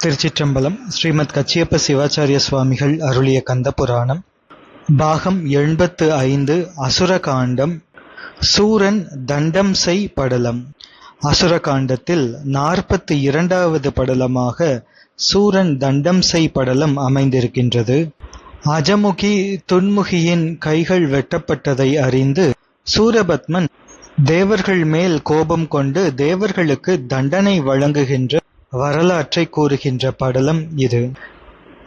திருச்சிற்றம்பலம் ஸ்ரீமத் கச்சியப்ப சிவாச்சாரிய சுவாமிகள் அருளிய கந்த புராணம் பாகம் எண்பத்து ஐந்து அசுரகாண்டம் சூரன் தண்டம் செய் படலம். அசுரகாண்டத்தில் நாற்பத்தி இரண்டாவது படலமாக சூரன் தண்டம் செய் படலம் அமைந்திருக்கின்றது. அஜமுகி துன்முகியின் கைகள் வெட்டப்பட்டதை அறிந்து சூரபத்மன் தேவர்கள் மேல் கோபம் கொண்டு தேவர்களுக்கு தண்டனை வழங்குகின்ற வரலாற்றை கூறுகின்ற படலம் இது.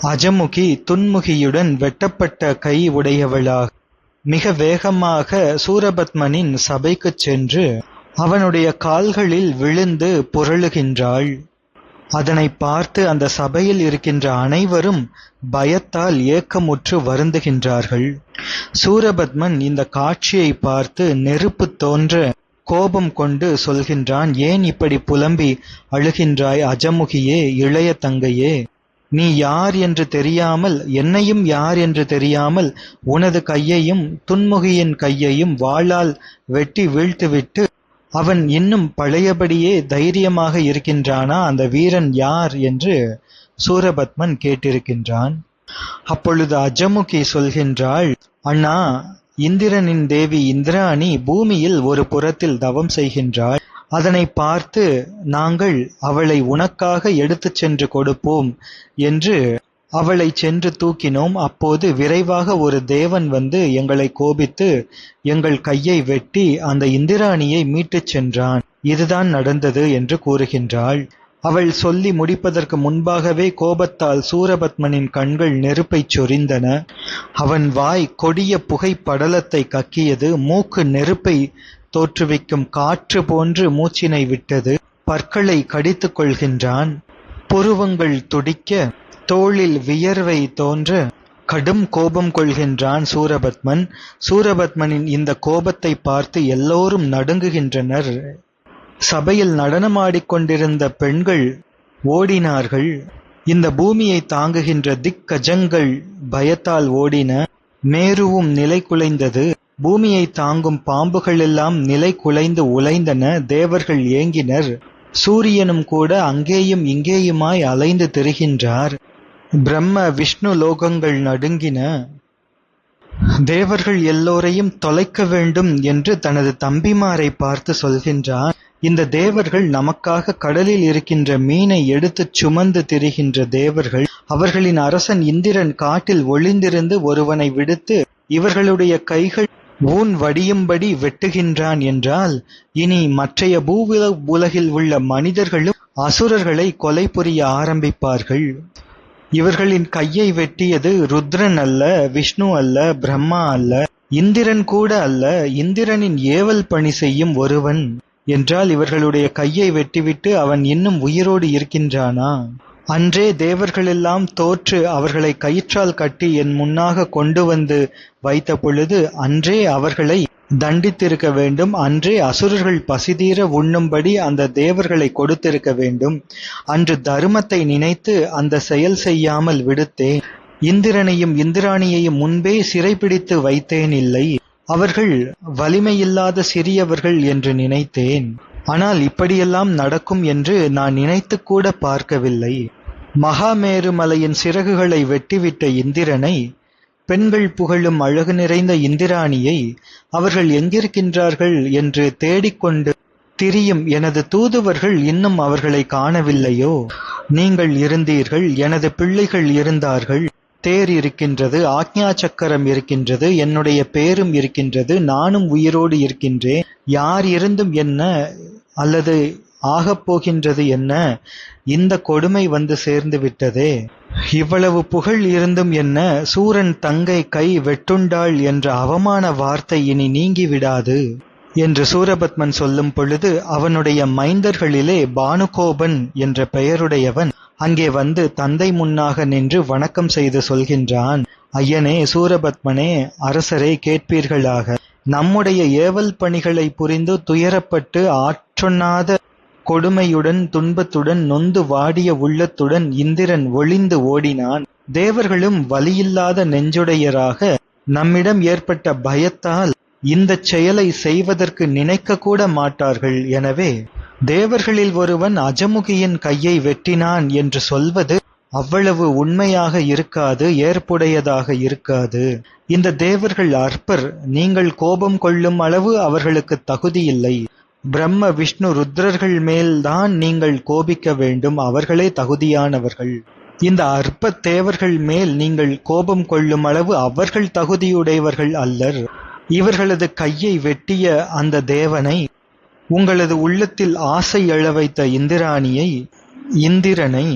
அஜமுகி துன்முகியுடன் வெட்டப்பட்ட கை உடையவளாக. மிக வேகமாக சூரபத்மனின் சபைக்குச் சென்று அவனுடைய கால்களில் விழுந்து புரளுகின்றாள். அதனை பார்த்து அந்த சபையில் இருக்கின்ற அனைவரும் பயத்தால் ஏக்கமுற்று வருந்துகின்றார்கள். சூரபத்மன் இந்த காட்சியை பார்த்து நெருப்பு தோன்ற கோபம் கொண்டு சொல்கின்றான் ஏன் இப்படி புலம்பி அழுகின்றாய் அஜமுகியே இளைய தங்கையே? நீ யார் என்று தெரியாமல் என்னையும் யார் என்று தெரியாமல் உனது கையையும் துன்முகியின் கையையும் வாளால் வெட்டி வீழ்த்துவிட்டு அவன் இன்னும் பழையபடியே தைரியமாக இருக்கின்றானா? அந்த வீரன் யார்? என்று சூரபத்மன் கேட்டிருக்கின்றான். அப்பொழுது அஜமுகி சொல்கின்றாள் அண்ணா இந்திரனின் தேவி இந்திராணி பூமியில் ஒரு புறத்தில் தவம் செய்கின்றாள். அதனை பார்த்து நாங்கள் அவளை உனக்காக எடுத்துச் சென்று கொடுப்போம் என்று அவளை சென்று தூக்கினோம். அப்போது விரைவாக ஒரு தேவன் வந்து எங்களை கோபித்து எங்கள் கையை வெட்டி அந்த இந்திராணியை மீட்டுச் சென்றான். இதுதான் நடந்தது என்று கூறுகின்றாள். அவள் சொல்லி முடிப்பதற்கு முன்பாகவே கோபத்தால் சூரபத்மனின் கண்கள் நெருப்பைச் சொரிந்தன. அவன் வாய் கொடிய புகை படலத்தை கக்கியது. மூக்கு நெருப்பை தோற்றுவிக்கும் காற்று போன்று மூச்சினை விட்டது. பற்களை கடித்து கொள்கின்றான். புருவங்கள் துடிக்க தோளில் வியர்வை தோன்ற கடும் கோபம் கொள்கின்றான் சூரபத்மன். சூரபத்மனின் இந்த கோபத்தை பார்த்து எல்லோரும் நடுங்குகின்றனர். சபையில் நடனமாடிக்கொண்டிருந்த பெண்கள் ஓடினார்கள். இந்த பூமியை தாங்குகின்ற திக்கஜங்கள் பயத்தால் ஓடின மேருவும் நிலை குலைந்தது. பூமியை தாங்கும் பாம்புகள் எல்லாம் நிலை குலைந்து உலைந்தன. தேவர்கள் ஏங்கினர். சூரியனும் கூட அங்கேயும் இங்கேயுமாய் அலைந்து திரிகின்றார். பிரம்ம விஷ்ணு லோகங்கள் நடுங்கின. தேவர்கள் எல்லோரையும் தொலைக்க வேண்டும் என்று தனது தம்பிமாரை பார்த்து சொல்கின்றான் இந்த தேவர்கள் நமக்காக கடலில் இருக்கின்ற மீனை எடுத்துச் சுமந்து திரிகின்ற தேவர்கள் அவர்களின் அரசன் இந்திரன் காட்டில் ஒளிந்திருந்து ஒருவனை விடுத்து இவர்களுடைய கைகள் ஊன் வடியும்படி வெட்டுகின்றான் என்றால் இனி மற்றைய பூவுல உலகில் உள்ள மனிதர்களும் அசுரர்களை கொலை புரிய ஆரம்பிப்பார்கள். இவர்களின் கையை வெட்டியது ருத்ரன் அல்ல விஷ்ணு அல்ல பிரம்மா அல்ல இந்திரன் கூட அல்ல இந்திரனின் ஏவல் பணி செய்யும் ஒருவன். என்றால் இவர்களுடைய கையை வெட்டிவிட்டு அவன் இன்னும் உயிரோடு இருக்கின்றானா? அன்றே தேவர்களெல்லாம் தோற்று அவர்களை கயிற்றால் கட்டி என் முன்னாக கொண்டு வந்து வைத்த பொழுது அன்றே அவர்களை தண்டித்திருக்க வேண்டும். அன்றே அசுரர்கள் பசிதீர உண்ணும்படி அந்த தேவர்களை கொடுத்திருக்க வேண்டும். அன்று தருமத்தை நினைத்து அந்த செயல் செய்யாமல் விடுத்தேன். இந்திரனையும் இந்திராணியையும் முன்பே சிறைபிடித்து வைத்தேன் இல்லை. அவர்கள் வலிமையில்லாத சிறியவர்கள் என்று நினைத்தேன். ஆனால் இப்படியெல்லாம் நடக்கும் என்று நான் நினைத்து கூட பார்க்கவில்லை. மகாமேருமலையின் சிறகுகளை வெட்டிவிட்ட இந்திரனை பெண்கள் புகழும் அழகு நிறைந்த இந்திராணியை அவர்கள் எங்கிருக்கின்றார்கள் என்று தேடிக்கொண்டு திரியும் எனது தூதுவர்கள் இன்னும் அவர்களை காணவில்லையோ? நீங்கள் இருந்தீர்கள் எனது பிள்ளைகள் இருந்தார்கள். தேர் இருக்கின்றது ஆக்ஞா சக்கரம் இருக்கின்றது என்னுடைய பேரும் இருக்கின்றது நானும் உயிரோடு இருக்கின்றேன் யார் இருந்தும் என்ன அல்லது ஆகப் போகின்றது என்ன இந்த கொடுமை வந்து சேர்ந்து விட்டதே. இவ்வளவு புகழ் இருந்தும் என்ன சூரன் தங்கை கை வெட்டுண்டாள் என்ற அவமான வார்த்தை இனி நீங்கி விடாது என்று சூரபத்மன் சொல்லும் பொழுது அவனுடைய மைந்தர்களிலே பானுகோபன் என்ற பெயருடையவன் அங்கே வந்து தந்தை முன்னாக நின்று வணக்கம் செய்து சொல்கின்றான் ஐயனே சூரபத்மனே அரசரை கேட்பீர்களாக. நம்முடைய ஏவல் பணிகளை புரிந்து துயரப்பட்டு ஆற்றொண்ணாத கொடுமையுடன் துன்பத்துடன் நொந்து வாடிய உள்ளத்துடன் இந்திரன் ஒளிந்து ஓடினான். தேவர்களும் வலியில்லாத நெஞ்சுடையராக நம்மிடம் ஏற்பட்ட பயத்தால் இந்த செயலை செய்வதற்கு நினைக்க கூட மாட்டார்கள். எனவே தேவர்களில் ஒருவன் அஜமுகியின் கையை வெட்டினான் என்று சொல்வது அவ்வளவு உண்மையாக இருக்காது ஏற்புடையதாக இருக்காது. இந்த தேவர்கள் அற்பர் நீங்கள் கோபம் கொள்ளும் அளவு அவர்களுக்கு தகுதியில்லை. பிரம்ம விஷ்ணு ருத்ரர்கள் மேல்தான் நீங்கள் கோபிக்க வேண்டும் அவர்களே தகுதியானவர்கள். இந்த அற்ப தேவர்கள் மேல் நீங்கள் கோபம் கொள்ளும் அளவு அவர்கள் தகுதியுடையவர்கள் அல்லர். இவர்களது கையை வெட்டிய அந்த தேவனை உங்களது உள்ளத்தில் ஆசை எழ வைத்த இந்திராணியை இந்திரனை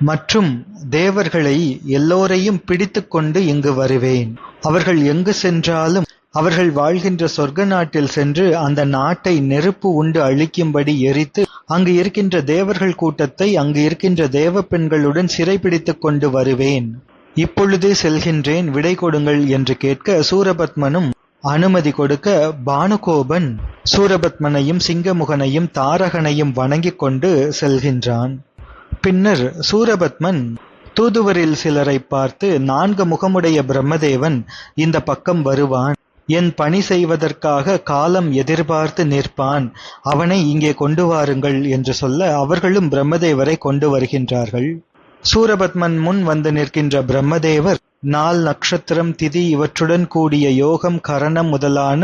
மற்றும் தேவர்களை எல்லோரையும் பிடித்துக்கொண்டு இங்கு வருவேன். அவர்கள் எங்கு சென்றாலும் அவர்கள் வாழ்கின்ற சொர்க்க நாட்டில் சென்று அந்த நாட்டை நெருப்பு உண்டு அழிக்கும்படி எரித்து அங்கு இருக்கின்ற தேவர்கள் கூட்டத்தை அங்கு இருக்கின்ற தேவ பெண்களுடன் சிறைபிடித்துக் கொண்டு வருவேன். இப்பொழுதே செல்கின்றேன். விடை கொடுங்கள் என்று கேட்க சூரபத்மனும் அனுமதி கொடுக்க பானுகோபன் சூரபத்மனையும் சிங்கமுகனையும் தாரகனையும் வணங்கிக் கொண்டு செல்கின்றான். பின்னர் சூரபத்மன் தூதுவரில் சிலரை பார்த்து நான்கு முகமுடைய பிரம்மதேவன் இந்த பக்கம் வருவான். என் பணி செய்வதற்காக காலம் எதிர்பார்த்து நிற்பான். அவனை இங்கே கொண்டு வாருங்கள் என்று சொல்ல அவர்களும் பிரம்மதேவரை கொண்டு வருகின்றார்கள். சூரபத்மன் முன் வந்து நிற்கின்ற பிரம்மதேவர் நாள் நட்சத்திரம் திதி இவற்றுடன் கூடிய யோகம் கரணம் முதலான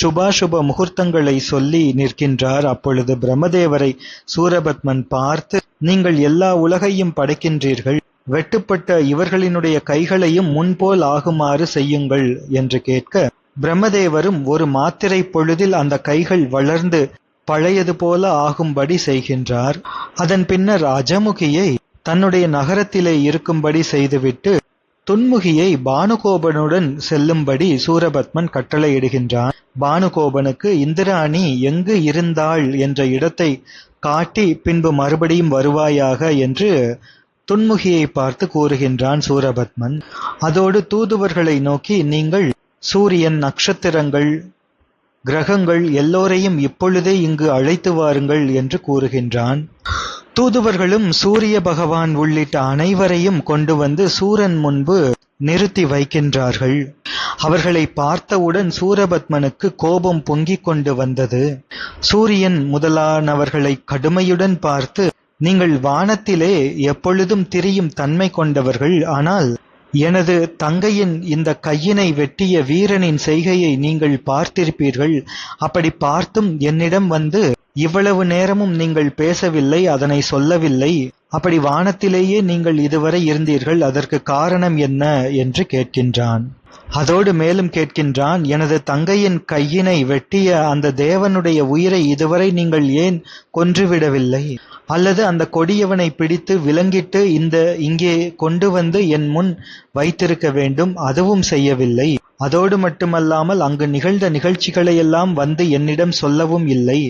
சுபாசுப முகூர்த்தங்களை சொல்லி நிற்கின்றார். அப்பொழுது பிரம்மதேவரை சூரபத்மன் பார்த்து நீங்கள் எல்லா உலகையும் படைக்கின்றீர்கள். வெட்டுப்பட்ட இவர்களினுடைய கைகளையும் முன்போல் ஆகுமாறு செய்யுங்கள் என்று கேட்க பிரம்மதேவரும் ஒரு மாத்திரை பொழுதில் அந்த கைகள் வளர்ந்து பழையது போல ஆகும்படி செய்கின்றார். அதன் பின்னர் அஜமுகியை தன்னுடைய நகரத்திலே இருக்கும்படி செய்துவிட்டு துன்முகியை பானுகோபனுடன் செல்லும்படி சூரபத்மன் கட்டளையிடுகின்றான். பானுகோபனுக்கு இந்திராணி எங்கு இருந்தாள்? என்ற இடத்தை காட்டி பின்பு மறுபடியும் வருவாயாக? என்று துன்முகியை பார்த்து கூறுகின்றான் சூரபத்மன். அதோடு தூதுவர்களை நோக்கி நீங்கள் சூரியன் நட்சத்திரங்கள் கிரகங்கள் எல்லோரையும் இப்பொழுதே இங்கு அழைத்து வாருங்கள் என்று கூறுகின்றான். தூதுவர்களும் சூரிய பகவான் உள்ளிட்ட அனைவரையும் கொண்டு வந்து சூரன் முன்பு நிறுத்தி வைக்கின்றார்கள். அவர்களை பார்த்தவுடன் சூரபத்மனுக்கு கோபம் பொங்கிக் கொண்டு வந்தது. சூரியன் முதலானவர்களை கடுமையுடன் பார்த்து நீங்கள் வானத்திலே எப்பொழுதும் திரியும் தன்மை கொண்டவர்கள் ஆனால் எனது தங்கையின் இந்த கையினை வெட்டிய வீரனின் செய்கையை நீங்கள் பார்த்திருப்பீர்கள். அப்படி பார்த்தும் என்னிடம் வந்து இவ்வளவு நேரமும் நீங்கள் பேசவில்லை அதனை சொல்லவில்லை. அப்படி வானத்திலேயே நீங்கள் இதுவரை இருந்தீர்கள் அதற்கு காரணம் என்ன என்று கேட்கின்றான். அதோடு மேலும் கேட்கின்றான் எனது தங்கையின் கையினை வெட்டிய அந்த தேவனுடைய உயிரை இதுவரை நீங்கள் ஏன் கொன்றுவிடவில்லை? அல்லது அந்த கொடியவனை பிடித்து விலங்கிட்டு இந்த இங்கே கொண்டு வந்து என் முன் வைத்திருக்க வேண்டும் அதுவும் செய்யவில்லை. அதோடு மட்டுமல்லாமல் அங்கு நிகழ்ந்த நிகழ்ச்சிகளையெல்லாம் வந்து என்னிடம் சொல்லவும் இல்லை.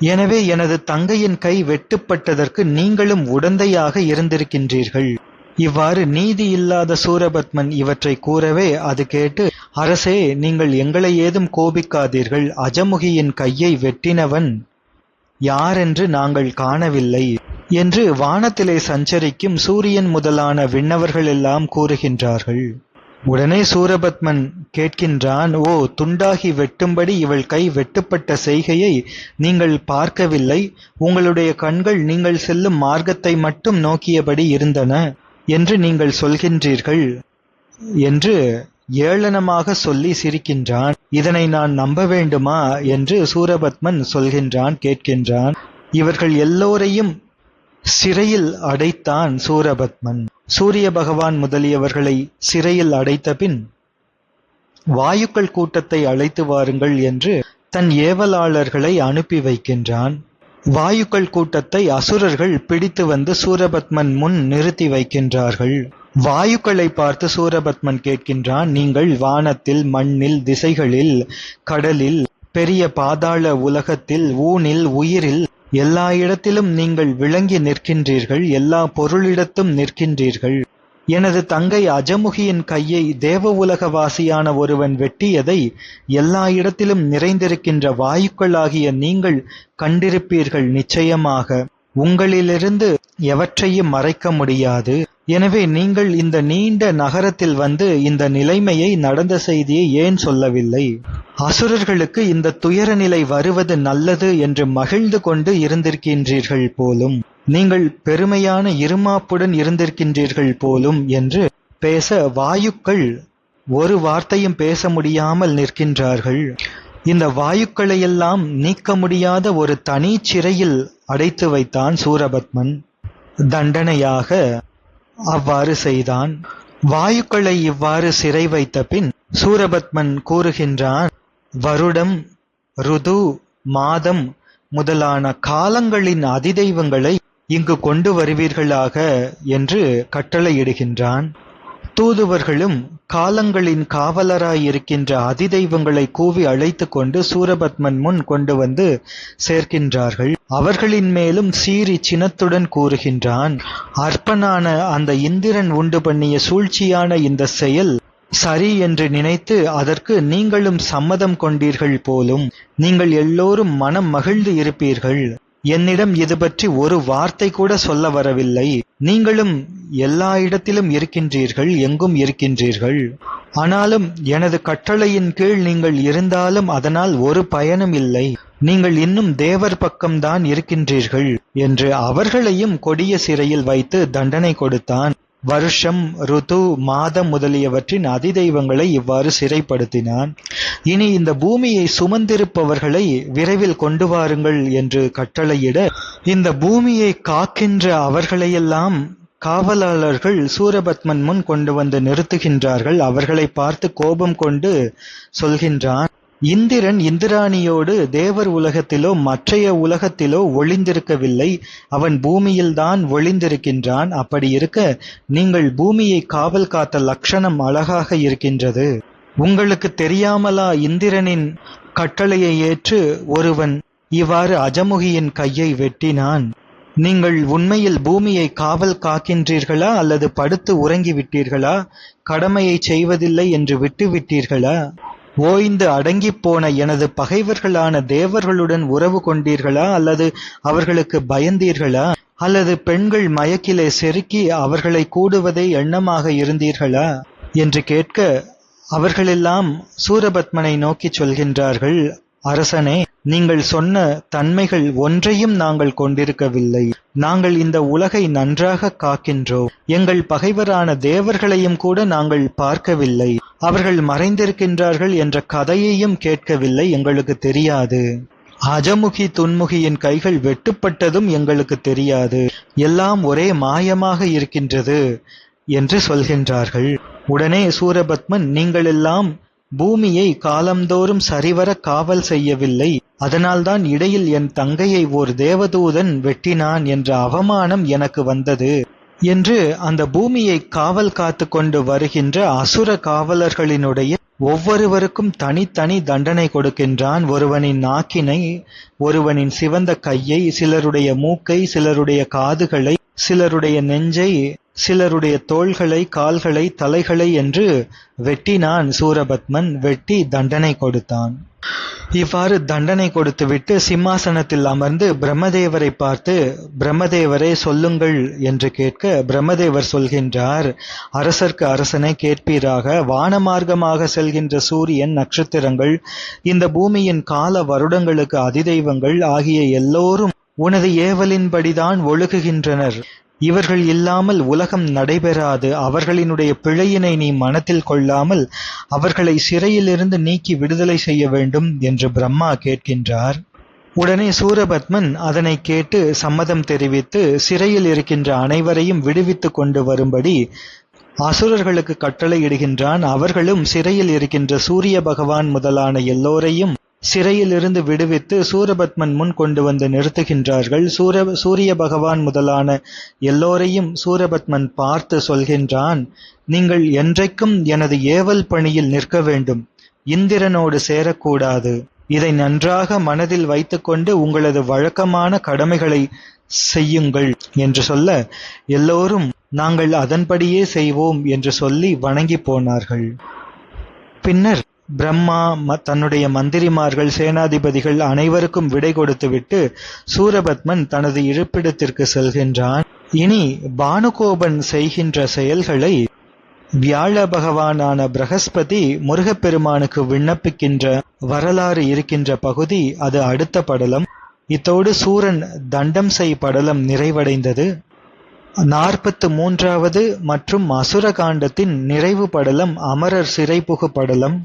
எனவே எனது தங்கையின் கை வெட்டுப்பட்டதற்கு நீங்களும் உடந்தையாக இருந்திருக்கின்றீர்கள். இவ்வாறு நீதி இல்லாத சூரபத்மன் இவற்றை கூறவே அது கேட்டு அரசே நீங்கள் எங்களை ஏதும் கோபிக்காதீர்கள். அஜமுகியின் கையை வெட்டினவன் யாரென்று நாங்கள் காணவில்லை என்று வானத்திலே சஞ்சரிக்கும் சூரியன் முதலான விண்ணவர்கள் எல்லாம் கூறுகின்றார்கள். உடனே சூரபத்மன் கேட்கின்றான் ஓ துண்டாகி வெட்டும்படி இவள் கை வெட்டுப்பட்ட செய்கையை நீங்கள் பார்க்கவில்லை? உங்களுடைய கண்கள் நீங்கள் செல்லும் மார்க்கத்தை மட்டும் நோக்கியபடி இருந்தன என்று நீங்கள் சொல்கின்றீர்கள்? என்று ஏளனமாக சொல்லி சிரிக்கின்றான். இதனை நான் நம்ப வேண்டுமா? என்று சூரபத்மன் சொல்கின்றான் கேட்கின்றான். இவர்கள் எல்லோரையும் சிறையில் அடைத்தான் சூரபத்மன். சூரிய பகவான் முதலியவர்களை சிறையில் அடைத்த பின் வாயுக்கள் கூட்டத்தை அழைத்து வாருங்கள் என்று தன் ஏவலாளர்களை அனுப்பி வைக்கின்றான். வாயுக்கள் கூட்டத்தை அசுரர்கள் பிடித்து வந்து சூரபத்மன் முன் நிறுத்தி வைக்கின்றார்கள். வாயுக்களை பார்த்து சூரபத்மன் கேட்கின்றான் நீங்கள் வானத்தில் மண்ணில் திசைகளில் கடலில் பெரிய பாதாள உலகத்தில் ஊனில் உயிரில் எல்லா இடத்திலும் நீங்கள் விளங்கி நிற்கின்றீர்கள் எல்லா பொருளிடத்தும் நிற்கின்றீர்கள். எனது தங்கை அஜமுகியின் கையை தேவ உலகவாசியான ஒருவன் வெட்டியதை எல்லா இடத்திலும் நிறைந்திருக்கின்ற வாயுக்களாகிய நீங்கள் கண்டிருப்பீர்கள் நிச்சயமாக. உங்களிலிருந்து எவற்றையும் மறைக்க முடியாது. எனவே நீங்கள் இந்த நீண்ட நகரத்தில் வந்து இந்த நிலைமையை நடந்த செய்தியை ஏன் சொல்லவில்லை? அசுரர்களுக்கு இந்த துயர நிலை வருவது நல்லது என்று மகிழ்ந்து கொண்டு இருந்திருக்கின்றீர்கள் போலும் நீங்கள் பெருமையான இருமாப்புடன் இருந்திருக்கின்றீர்கள் போலும் என்று பேச வாயுக்கள் ஒரு வார்த்தையும் பேச முடியாமல் நிற்கின்றார்கள். இந்த வாயுக்களையெல்லாம் நீக்க முடியாத ஒரு தனி சிறையில் அடைத்து வைத்தான் சூரபத்மன். தண்டனையாக அவ்வாறு செய்தான். வாயுக்களை இவ்வாறு சிறை வைத்த பின் சூரபத்மன் கூறுகின்றான் வருடம் ருது மாதம் முதலான காலங்களின் அதிதெய்வங்களை இங்கு கொண்டு வருவீர்களாக என்று கட்டளையிடுகின்றான். தூதுவர்களும் காலங்களின் காவலராயிருக்கின்ற அதிதெய்வங்களை கூவி அழைத்து கொண்டு சூரபத்மன் முன் கொண்டு வந்து சேர்க்கின்றார்கள். அவர்களின் மேலும் சீறி சினத்துடன் கூறுகின்றான் அற்பனான அந்த இந்திரன் உண்டு பண்ணிய சூழ்ச்சியான இந்த செயல் சரி என்று நினைத்து அதற்கு நீங்களும் சம்மதம் கொண்டீர்கள் போலும் நீங்கள் எல்லோரும் மனம் மகிழ்ந்து இருப்பீர்கள். என்னிடம் இது பற்றி ஒரு வார்த்தை கூட சொல்ல வரவில்லை. நீங்களும் எல்லா இடத்திலும் இருக்கின்றீர்கள் எங்கும் இருக்கின்றீர்கள். ஆனாலும் எனது கட்டளையின் கீழ் நீங்கள் இருந்தாலும் அதனால் ஒரு பயனும் இல்லை. நீங்கள் இன்னும் தேவர் பக்கம்தான் இருக்கின்றீர்கள் என்று அவர்களையும் கொடிய சிறையில் வைத்து தண்டனை கொடுத்தான். வருஷம் ருது மாதம் முதலியவற்றின் அதிதெய்வங்களை இவ்வாறு சிறைப்படுத்தினான். இனி இந்த பூமியை சுமந்திருப்பவர்களை விரைவில் கொண்டு வாருங்கள் என்று கட்டளையிட இந்த பூமியை காக்கின்ற அவர்களையெல்லாம் காவலாளர்கள் சூரபத்மன் முன் கொண்டு வந்து நிறுத்துகின்றார்கள். அவர்களை பார்த்து கோபம் கொண்டு சொல்கின்றான். இந்திரன் இந்திராணியோடு தேவர் உலகத்திலோ மற்றைய உலகத்திலோ ஒளிந்திருக்கவில்லை. அவன் பூமியில்தான் ஒளிந்திருக்கின்றான். அப்படி இருக்க நீங்கள் பூமியை காவல் காத்த லட்சணம் அழகாக இருக்கின்றது. உங்களுக்கு தெரியாமலா இந்திரனின் கட்டளையை ஏற்று ஒருவன் இவ்வாறு அஜமுகியின் கையை வெட்டினான்? நீங்கள் உண்மையில் பூமியை காவல் காக்கின்றீர்களா அல்லது படுத்து உறங்கிவிட்டீர்களா? கடமையை செய்வதில்லை என்று விட்டுவிட்டீர்களா? ஓய்ந்து அடங்கிப் போன எனது பகைவர்களான தேவர்களுடன் உறவு கொண்டீர்களா? அல்லது அவர்களுக்கு பயந்தீர்களா? அல்லது பெண்கள் மயக்கிலே செருக்கி அவர்களை கூடுவதே எண்ணமாக இருந்தீர்களா? என்று கேட்க அவர்களெல்லாம் சூரபத்மனை நோக்கிச் சொல்கின்றார்கள். அரசனே நீங்கள் சொன்ன தன்மைகள் ஒன்றையும் நாங்கள் கொண்டிருக்கவில்லை. நாங்கள் இந்த உலகை நன்றாக காக்கின்றோம். எங்கள் பகைவரான தேவர்களையும் கூட நாங்கள் பார்க்கவில்லை. அவர்கள் மறைந்திருக்கின்றார்கள் என்ற கதையையும் கேட்கவில்லை எங்களுக்கு தெரியாது. அஜமுகி துன்முகியின் கைகள் வெட்டுப்பட்டதும் எங்களுக்கு தெரியாது. எல்லாம் ஒரே மாயமாக இருக்கின்றது என்று சொல்கின்றார்கள். உடனே சூரபத்மன் நீங்கள் எல்லாம் பூமியை காலந்தோறும் சரிவர காவல் செய்யவில்லை. அதனால்தான் இடையில் என் தங்கையை ஓர் தேவதூதன் வெட்டினான் என்ற அவமானம் எனக்கு வந்தது. என்று அந்த பூமியை காவல் காத்து கொண்டு வருகின்ற அசுர காவலர்களினுடைய ஒவ்வொருவருக்கும் தனித்தனி தண்டனை கொடுக்கின்றான் ஒருவனின் நாக்கினை ஒருவனின் சிவந்த கையை சிலருடைய மூக்கை சிலருடைய காதுகளை சிலருடைய நெஞ்சை சிலருடைய தோள்களை கால்களை தலைகளை என்று வெட்டினான் சூரபத்மன். வெட்டி தண்டனை கொடுத்தான். இவ்வாறு தண்டனை கொடுத்துவிட்டு சிம்மாசனத்தில் அமர்ந்து பிரம்மதேவரை பார்த்து பிரம்மதேவரே சொல்லுங்கள் என்று கேட்க பிரம்மதேவர் சொல்கின்றார் அரசர்க்கு அரசனை கேட்பீராக. வானமார்க்கமாக செல்கின்ற சூரியன் நட்சத்திரங்கள் இந்த பூமியின் கால வருடங்களுக்கு அதிதெய்வங்கள் ஆகிய எல்லோரும் உனது ஏவலின்படிதான் ஒழுகுகின்றனர். இவர்கள் இல்லாமல் உலகம் நடைபெறாது. அவர்களினுடைய பிழையினை நீ மனத்தில் கொள்ளாமல் அவர்களை சிறையிலிருந்து நீக்கி விடுதலை செய்ய வேண்டும் என்று பிரம்மா கேட்கின்றார். உடனே சூரபத்மன் அதனை கேட்டு சம்மதம் தெரிவித்து சிறையில் இருக்கின்ற அனைவரையும் விடுவித்து கொண்டு வரும்படி அசுரர்களுக்கு கட்டளையிடுகின்றான். அவர்களும் சிறையில் இருக்கின்ற சூரிய பகவான் முதலான எல்லோரையும் சிறையிலிருந்து விடுவித்து சூரபத்மன் முன் கொண்டு வந்து நிறுத்துகின்றார்கள். சூர சூரிய பகவான் முதலான எல்லோரையும் சூரபத்மன் பார்த்து சொல்கின்றான் நீங்கள் என்றைக்கும் எனது ஏவல் பணியில் நிற்க வேண்டும். இந்திரனோடு சேரக்கூடாது. இதை நன்றாக மனதில் வைத்துக்கொண்டு உங்களது வழக்கமான கடமைகளை செய்யுங்கள் என்று சொல்ல எல்லோரும் நாங்கள் அதன்படியே செய்வோம் என்று சொல்லி வணங்கி போனார்கள். பின்னர் பிரம்மா ம- தன்னுடைய மந்திரிமார்கள் சேனாதிபதிகள் அனைவருக்கும் விடை கொடுத்துவிட்டு சூரபத்மன் தனது இருப்பிடத்திற்கு செல்கின்றான். இனி பானுகோபன் செய்கின்ற செயல்களை வியாழ பகவானான பிரகஸ்பதி முருகப்பெருமானுக்கு விண்ணப்பிக்கின்ற வரலாறு இருக்கின்ற பகுதி அது அடுத்த படலம். இத்தோடு சூரன் தண்டம் செய் படலம் நிறைவடைந்தது. நாற்பத்து மூன்றாவது மற்றும் அசுர காண்டத்தின் நிறைவு படலம் அமரர் சிறைப்புகு படலம்.